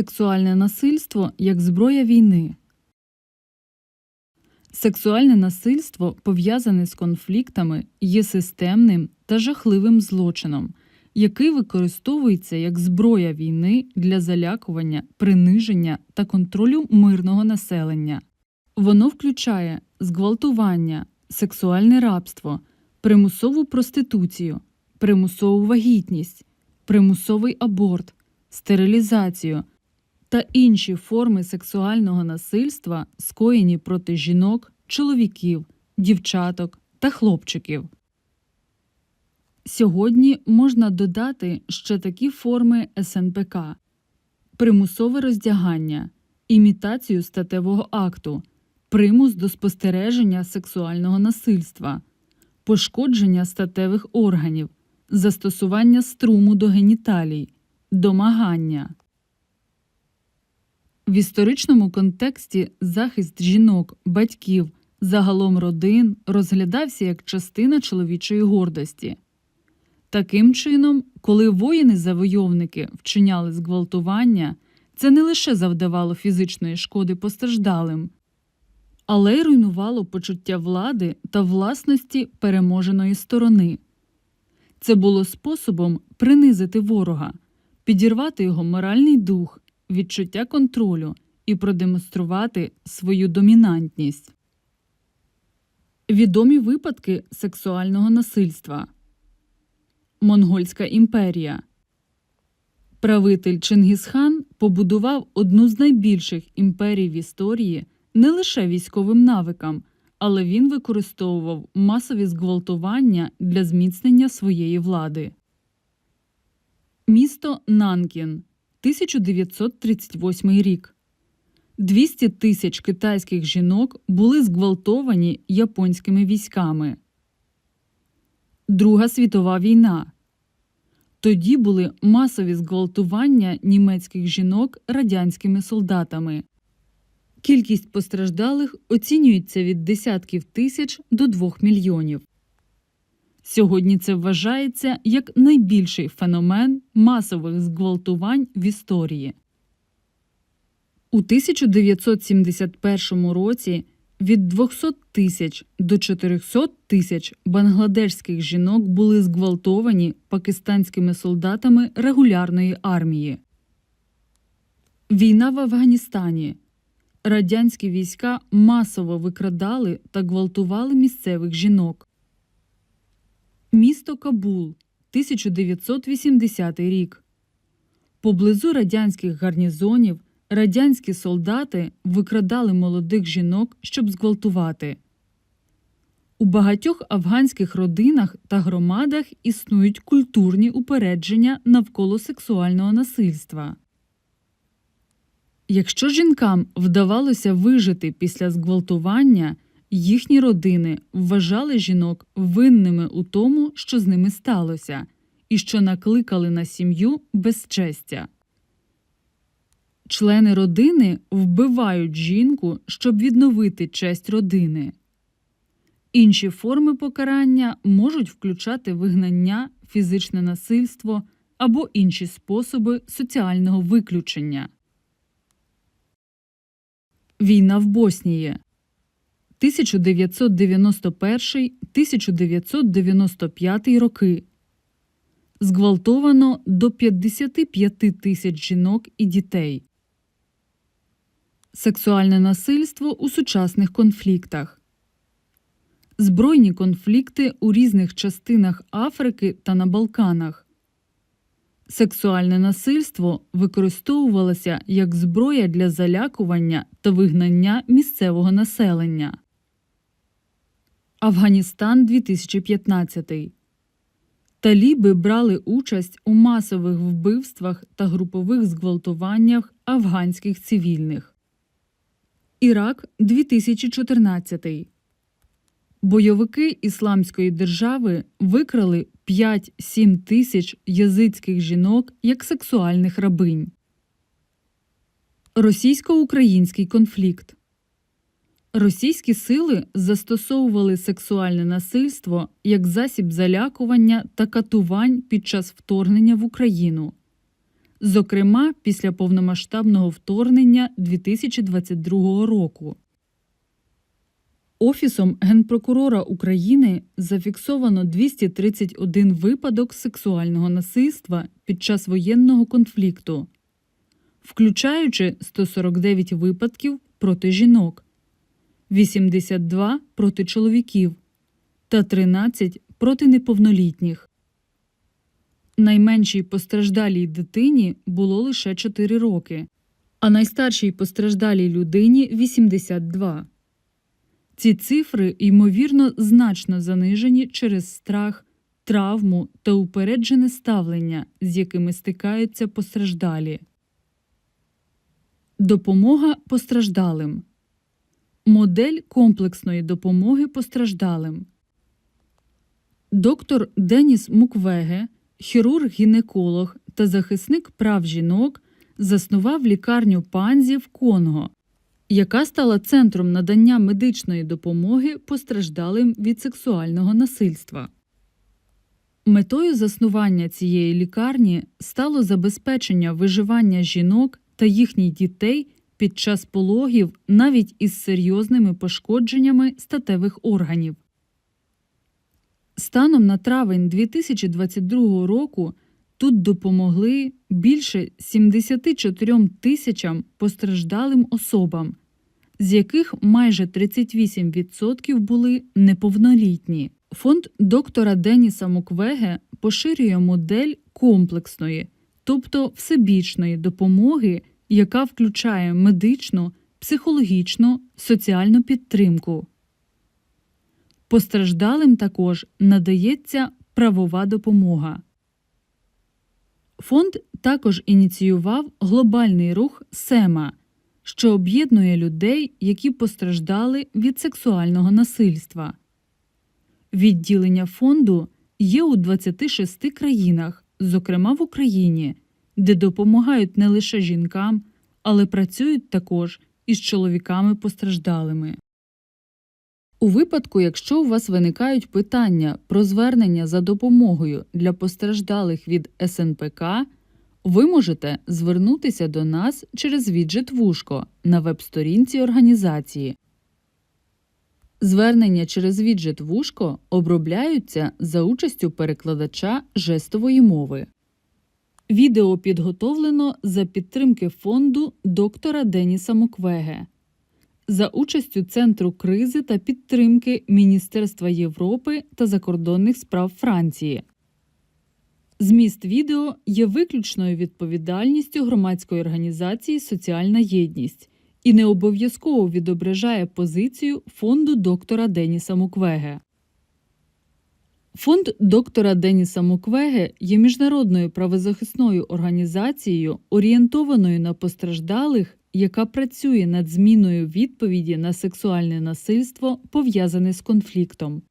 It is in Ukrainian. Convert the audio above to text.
Сексуальне насильство як зброя війни. Сексуальне насильство, пов'язане з конфліктами, є системним та жахливим злочином, який використовується як зброя війни для залякування, приниження та контролю мирного населення. Воно включає зґвалтування, сексуальне рабство, примусову проституцію, примусову вагітність, примусовий аборт, стерилізацію та інші форми сексуального насильства, скоєні проти жінок, чоловіків, дівчаток та хлопчиків. Сьогодні можна додати ще такі форми СНПК: примусове роздягання, імітацію статевого акту, примус до спостереження сексуального насильства, пошкодження статевих органів, застосування струму до геніталій, домагання. В історичному контексті захист жінок, батьків, загалом родин розглядався як частина чоловічої гордості. Таким чином, коли воїни-завойовники вчиняли зґвалтування, це не лише завдавало фізичної шкоди постраждалим, але й руйнувало почуття влади та власності переможеної сторони. Це було способом принизити ворога, підірвати його моральний дух, відчуття контролю і продемонструвати свою домінантність. Відомі випадки сексуального насильства. Монгольська імперія. Правитель Чингісхан побудував одну з найбільших імперій в історії не лише військовим навикам, але він використовував масові зґвалтування для зміцнення своєї влади. Місто Нанкін, 1938 рік. 200 тисяч китайських жінок були зґвалтовані японськими військами. Друга світова війна. Тоді були масові зґвалтування німецьких жінок радянськими солдатами. Кількість постраждалих оцінюється від десятків тисяч до двох мільйонів. Сьогодні це вважається як найбільший феномен масових зґвалтувань в історії. У 1971 році від 200 тисяч до 400 тисяч бангладешських жінок були зґвалтовані пакистанськими солдатами регулярної армії. Війна в Афганістані. Радянські війська масово викрадали та гвалтували місцевих жінок. Місто Кабул, 1980 рік. Поблизу радянських гарнізонів радянські солдати викрадали молодих жінок, щоб зґвалтувати. У багатьох афганських родинах та громадах існують культурні упередження навколо сексуального насильства. Якщо жінкам вдавалося вижити після зґвалтування, їхні родини вважали жінок винними у тому, що з ними сталося, і що накликали на сім'ю безчестя. Члени родини вбивають жінку, щоб відновити честь родини. Інші форми покарання можуть включати вигнання, фізичне насильство або інші способи соціального виключення. Війна в Боснії 1991-1995 роки. Зґвалтовано до 55 тисяч жінок і дітей. Сексуальне насильство у сучасних конфліктах. Збройні конфлікти у різних частинах Африки та на Балканах. Сексуальне насильство використовувалося як зброя для залякування та вигнання місцевого населення. Афганістан 2015 Таліби брали участь у масових вбивствах та групових зґвалтуваннях афганських цивільних. Ірак 2014 Бойовики Ісламської держави викрали 5-7 тисяч язицьких жінок як сексуальних рабинь. Російсько-український конфлікт Російські сили застосовували сексуальне насильство як засіб залякування та катувань під час вторгнення в Україну. зокрема після повномасштабного вторгнення 2022 року. Офісом Генпрокурора України зафіксовано 231 випадок сексуального насильства під час воєнного конфлікту, включаючи 149 випадків проти жінок, 82 проти чоловіків та 13 проти неповнолітніх. Найменшій постраждалій дитині було лише 4 роки, а найстаршій постраждалій людині 82. Ці цифри, ймовірно, значно занижені через страх, травму та упереджене ставлення, з якими стикаються постраждалі. Допомога постраждалим. Модель комплексної допомоги постраждалим. Доктор Деніс Муквеге, хірург-гінеколог та захисник прав жінок, заснував лікарню Панзі в Конго, яка стала центром надання медичної допомоги постраждалим від сексуального насильства. Метою заснування цієї лікарні стало забезпечення виживання жінок та їхніх дітей під час пологів навіть із серйозними пошкодженнями статевих органів. Станом на травень 2022 року тут допомогли більше 74 тисячам постраждалим особам, з яких майже 38% були неповнолітні. Фонд доктора Деніса Муквеге поширює модель комплексної, тобто всебічної допомоги, яка включає медичну, психологічну, соціальну підтримку. Постраждалим також надається правова допомога. Фонд також ініціював глобальний рух СЕМА, що об'єднує людей, які постраждали від сексуального насильства. Відділення фонду є у 26 країнах, зокрема в Україні, де допомагають не лише жінкам, але працюють також із чоловіками постраждалими. У випадку, якщо у вас виникають питання про звернення за допомогою для постраждалих від СНПК, ви можете звернутися до нас через віджит Вушко на веб-сторінці організації. Звернення через віджит Вушко обробляються за участю перекладача жестової мови. Відео підготовлено за підтримки фонду доктора Деніса Муквеге за участю Центру кризи та підтримки Міністерства Європи та закордонних справ Франції. Зміст відео є виключною відповідальністю громадської організації Соціальна єдність і не обов'язково відображає позицію фонду доктора Деніса Муквеге. Фонд доктора Деніса Муквеге є міжнародною правозахисною організацією, орієнтованою на постраждалих, яка працює над зміною відповіді на сексуальне насильство, пов'язане з конфліктом.